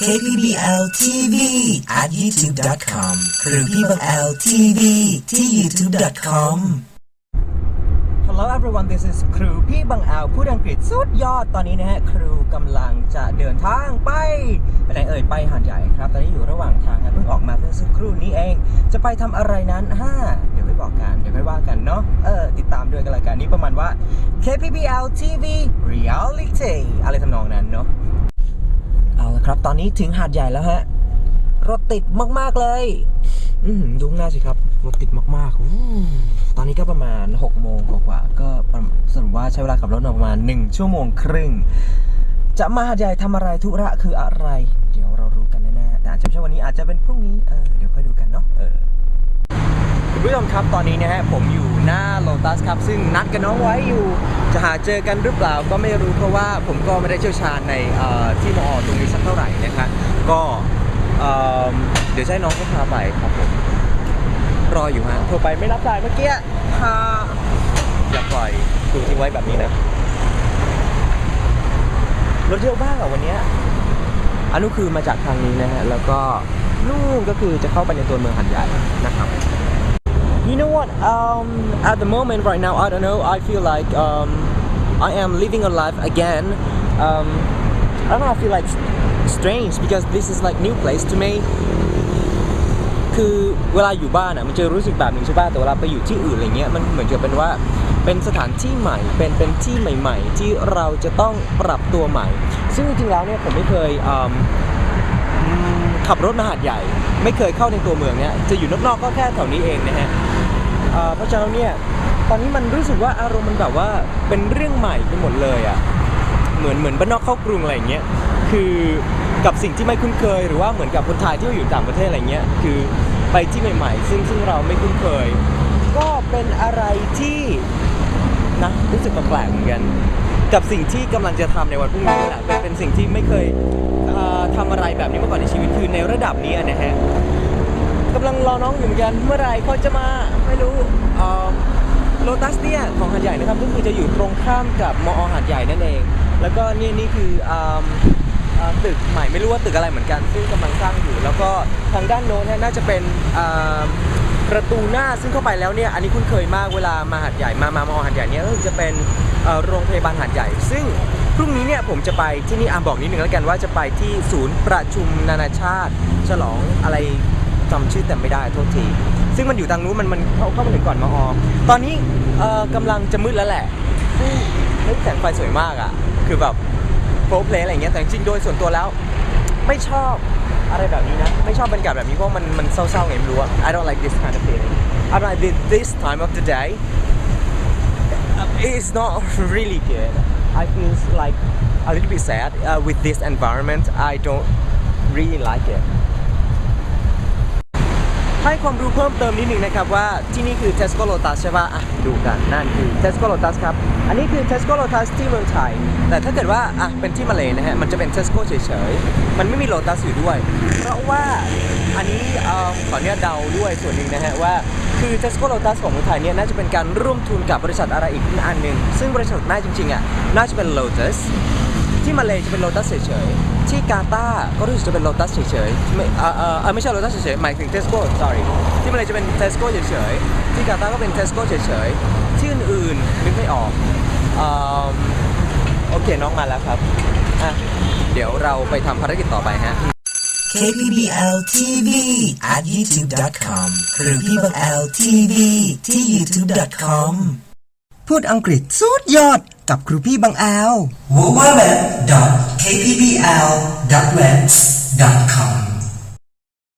KPBL TV at youtube.com หรือพี่บัง L TV ที่ youtube.com Hello everyone this is ครูพี่บังอาพูดอังกฤษสุดยอดตอนนี้นะฮะครูกำลังจะเดินทางไปไปไหนเอ่ยไปหาดใหญ่ครับ ตอนนี้อยู่ระหว่างทางครับเพิ่งออกมาเมื่อสักครู่นี้เอง จะไปทำอะไรนั้นฮ่าเดี๋ยวไม่บอกกันเดี๋ยวไม่ว่ากันเนาะเออติดตามด้วยกันละกันนี่ประมาณว่า KPBL TV Reality อะไรทำนองนั้นเนาะ เอาละครับ ตอนนี้ถึงหาดใหญ่แล้วฮะ รถติดมากๆเลย อืดูข้างหน้าสิครับ รถติดมากๆอตอนนี้ก็ประมาณ6โมงกว่าๆก็สรุปว่าใช้เวลาขับรถมาประมาณ 1 ชั่วโมงครึ่ง จะมาหาดใหญ่ทำอะไรธุระคืออะไร เดี๋ยวเรารู้กันแน่ๆแต่อาจจะไม่ใช่วันนี้อาจจะเป็นพรุ่งนี้เออ เดี๋ยวค่อยดูกันเนาะ เออ คุณ ผู้ชมครับตอนนี้นะฮะผมอยู่หน้าโลตัสครับ ซึ่งนัดกับน้องไว้อยู่ จะหาเจอกันหรือเปล่าก็ไม่รู้เพราะว่าผมก็ไม่ได้เชี่ยวชาญในที่มอตรงนี้สักเท่าไหร่นะครับก็เดี๋ยวให้น้องเขาพาไปครับผมรออยู่ฮะโทรไปไม่รับสายเมื่อกี้พาอย่าปล่อยถูทิ้งไว้แบบนี้นะรถเยอะมากอะวันนี้อันนู้คือมาจากทางนี้นะฮะแล้วก็นู่นก็คือจะเข้าไปในตัวเมืองหัดใหญ่นะครับ You know what? Um, at the moment, right now, I don't know. I feel like um, I am living a life again. Um, I don't know. I feel like strange because this is like new place to me. คือเวลาอยู่บ้านอะมันจะรู้สึกแบบหนึงใช่ป่ะแต่เวลาไปอยู่ที่อื่นอะไรเงี้ยมันเหมือนกับเป็นว่าเป็นสถานที่ใหม่ เป็นเป็นที่ใหม่ ๆ ที่เราจะต้องปรับตัวใหม่ ซึ่งจริงๆแล้วเนี่ยผมไม่เคยขับรถมาหาดใหญ่ ไม่เคยเข้าในตัวเมืองเนี่ยจะอยู่นอกๆก็แค่แถวนี้เองนะฮะ เอ่อเพราะฉะนั้นเนี่ยตอนนี้มันรู้สึกว่าอารมณ์มันแบบว่าเป็นเรื่องใหม่ไปหมดเลยอะ่ะเหมือนเหมือนบ้านนอกเข้ากรุงอะไรอย่างเงี้ยคือกับสิ่งที่ไม่คุ้นเคย หรือว่าเหมือนกับคนไทยที่อยู่ต่างประเทศอะไรเงี้ยคือไปที่ใหม่ๆ ซึ่งซึ่งเราไม่คุ้นเคย ก็เป็นอะไรที่นะรู้สึกแปลกๆเหมือนกัน กับสิ่งที่กำลังจะทำในวันพรุ่งนี้แหละเป็นเป็นสิ่งที่ไม่เคยเอ่อทำอะไรแบบนี้มาก่อนในชีวิตคือในระดับนี้นะฮะ กำลังรอน้องอยู่เหมือนกันเมื่อไหรเขาจะมาไม่รู้โลตัสเนี่ยของหาดใหญ่นะครับก็คือจะอยู่ตรงข้ามกับมอหาดใหญ่นั่นเอง แล้วก็นี่นี่คืออตึกใหม่ไม่รู้ว่าตึกอะไรเหมือนกัน ซึ่งกำลังสร้างอยู่ แล้วก็ทางด้านโน้นน่าจะเป็นประตูหน้าซึ่งเข้าไปแล้วเนี่ยอันนี้คุ้นเคยมากเวลามาหาดใหญ่มามามอหาดใหญ่เนี่ยก็จะเป็นโรงพยาบาลหาดใหญ่ ซึ่งพรุ่งนี้เนี่ยผมจะไปที่นี่อะบอกนิดนึงแล้วกันว่าจะไปที่ศูนย์ประชุมนานาชาติ ฉลองอะไร จำชื่อแต่ไม่ได้โทษที ซึ่งมันอยู่ทางนู้นมันมันเข้าเข้ามาถึงก่อนมาอตอนนี้เอ่อกำลังจะมืดแล้วแหละซึ่งเฮ้ยแสงไฟสวยมากอะ คือแบบโปรเพลอะไรเงี้ยแต่จริงๆโดยส่วนตัวแล้ว ไม่ชอบอะไรแบบนี้นะ ไม่ชอบบรรยากาศแบบนี้เพราะมันมันเศร้าๆไงไม่รู้อะ I don't like this kind of feeling I don't like this, this time of the day it's not really good I feel like a little bit sad uh, with this environment I don't really like it ให้ความรู้เพิ่มเติมนิดนึงนะครับว่าที่นี่คือ Tesco Lotus ใช่ป่ะอะดูกันนั่นคือ Tesco Lotus ครับ อันนี้คือ Tesco Lotus ที่เมืองไทย แต่ถ้าเกิดว่าอะเป็นที่มาเลยนะฮะ มันจะเป็น Tesco เฉยๆ มันไม่มี Lotus อยู่ด้วย เพราะว่าอันนี้เอ่อขออนุญาตเดาด้วยส่วนหนึ่งนะฮะว่าคือ Tesco Lotus ของเมืองไทยเนี่ยน่าจะเป็นการร่วมทุนกับบริษัทอะไรอีกอันหนึ่งซึ่งบริษัทน่าจริงๆอะน่าจะเป็น Lotus ที่มาเลจะเป็นโลตัสเฉยๆที่กาตาร์ก็รู้สึกจะเป็นโลตัสเฉยๆไม่เอ่อเอ่อเอ่อไม่ใช่โลตัสเฉยๆหมายถึงเทสโก้ sorry ที่มาเลจะเป็นเทสโก้เฉยๆที่กาตาร์ก็เป็นเทสโก้เฉยๆที่อื่นๆนึกไม่ออกอืมโอเคน้องมาแล้วครับอะเดี๋ยวเราไปทำภารกิจต่อไปฮะ KPBL TV at youtube.com หรือพี่บัง L TV ที่ youtube.com พูดอังกฤษสุดยอด กับครูพี่บางแอล www.kpbl.webs.com